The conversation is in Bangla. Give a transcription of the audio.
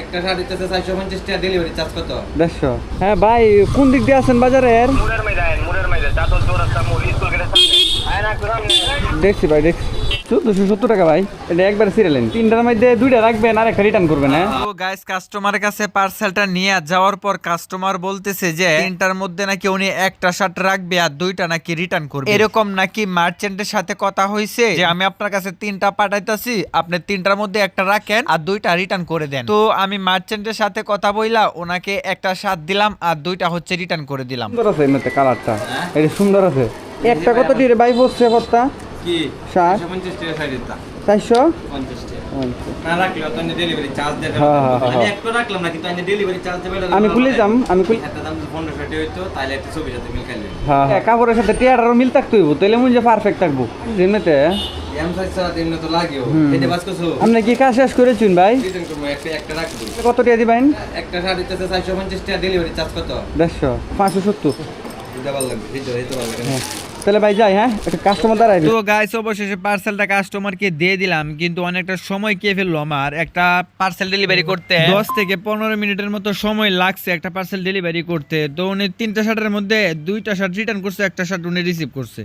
একটা শাড়ি দিতেছে চারশো পঞ্চাশ টাকা ডেলিভারি চার্জ কত? দেড়শো। হ্যাঁ ভাই কোন দিক দিয়ে আছেন বাজারের? মুরের ময়দান মুরের ময়দান চাতল চৌরাস্তা মূল স্কুল গেটের সামনে। আয়না গ্রাম দেখছি ভাই দেখছি। চোদ্দশো সত্তর টাকা ভাই। এটা একবার সিরিয়ালেন তিনটার মধ্যে দুইটা রাখবেন আর একটা রিটার্ন করবেন হ্যাঁ? তো গাইস কাস্টমারের কাছে পার্সেলটা নিয়ে যাওয়ার পর কাস্টমার বলতেছে যে তিনটার মধ্যে নাকি উনি একটা শার্ট রাখবে আর দুইটা নাকি রিটার্ন করবে। এরকম নাকি মার্চেন্টের সাথে কথা হয়েছে যে আমি আপনার কাছে তিনটা পাঠাইতাছি আপনি তিনটার মধ্যে একটা রাখেন আর দুইটা রিটার্ন করে দেন। তো আমি মার্চেন্টের সাথে কথা বইলা ওনাকে একটা শার্ট দিলাম আর দুইটা হচ্ছে রিটার্ন করে দিলাম। সুন্দর আছে কালারটা এটা সুন্দর আছে। একটা কত দিয়ে ভাই বসছে কতটা? কি? চারশো পঞ্চাশ টাকা শাড়ি দিতাম চারশো? পঞ্চাশ টাকা। না রাখলে তো ডেলিভারি চার্জ দেবে। হ্যাঁ, হ্যাঁ, আমি হ্যাঁ। একটা রাখলাম না কিন্তু আমি ডেলিভারি চার্জ দেবে আমি খুলে যাম, আমি খুলে- একটা দাম পনেরোশো টাকা হইতো তাহলে একটা ছবির সাথে মিল খাইলে। কাপড়ের সাথে টিয়ারও মিল থাকতে হইব তাহলে মনে যে পারফেক্ট থাকব। এমনিতে? এম সাইজ ছাড়া দিন তো লাগেও। হুম। এটা বাস করছ? আপনি কি কাজ শেষ করেছেন ভাই? রিটার্ন একটা একটা কত টাকা দিবেন? একটা শাড়ি চারশো পঞ্চাশ টাকা ডেলিভারি চার্জ কত? দেড়শো পাঁচশো সত্তর। তাহলে ভাই যাই হ্যাঁ? একটা কাস্টমার দাঁড়াই তো গাইস অবশেষে পার্সেলটা কাস্টমারকে দিয়ে দিলাম কিন্তু অনেকটা সময় কে ফেলল আমার। একটা পার্সেল ডেলিভারি করতে দশ থেকে পনেরো মিনিটের মতো সময় লাগছে একটা পার্সেল ডেলিভারি করতে। তো উনি তিনটা শার্টের মধ্যে দুইটা শার্ট রিটার্ন করছে একটা শার্ট উনি রিসিভ করছে।